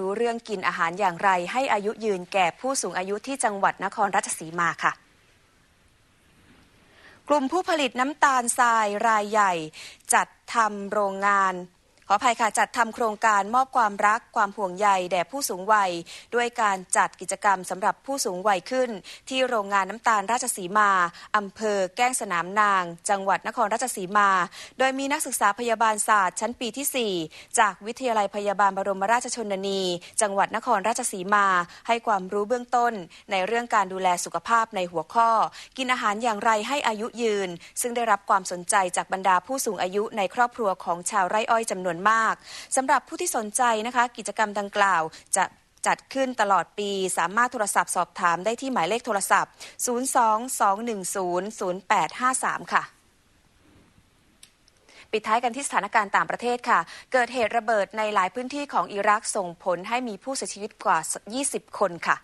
รู้เรื่องกินอาหารอย่างไร ให้อายุยืนแก่ผู้สูงอายุที่จังหวัดนครราชสีมาค่ะกลุ่มผู้ผลิตน้ำตาลทรายรายใหญ่ จัดทำโรงงาน ออภัยค่ะจัดทำโครงการมอบความรักความห่วงใยแด่ผู้สูงวัย ด้วยการจัดกิจกรรมสำหรับผู้สูงวัยขึ้น ที่โรงงานน้ำตาลราชสีมาอำเภอแก้งสนามนาง จังหวัดนครราชสีมา โดยมีนักศึกษาพยาบาลศาสตร์ชั้นปีที่ 4 จากวิทยาลัยพยาบาลบรมราชชนนี จังหวัดนครราชสีมา ให้ความรู้เบื้องต้น ในเรื่องการดูแลสุขภาพในหัวข้อ กินอาหารอย่างไรให้อายุยืน ซึ่งได้รับความสนใจจากบรรดาผู้สูงอายุในครอบครัวของชาวไร่อ้อยจำนวนมากสำหรับผู้ที่สนใจนะคะกิจกรรมดังกล่าวจะจัดขึ้นตลอดปี สามารถโทรศัพท์สอบถามได้ที่หมายเลขโทรศัพท์ 022100853 ค่ะ ปิดท้ายกันที่สถานการณ์ต่างประเทศค่ะ เกิดเหตุระเบิดในหลายพื้นที่ของอิรักส่งผลให้มีผู้เสียชีวิตกว่า 20 คนค่ะ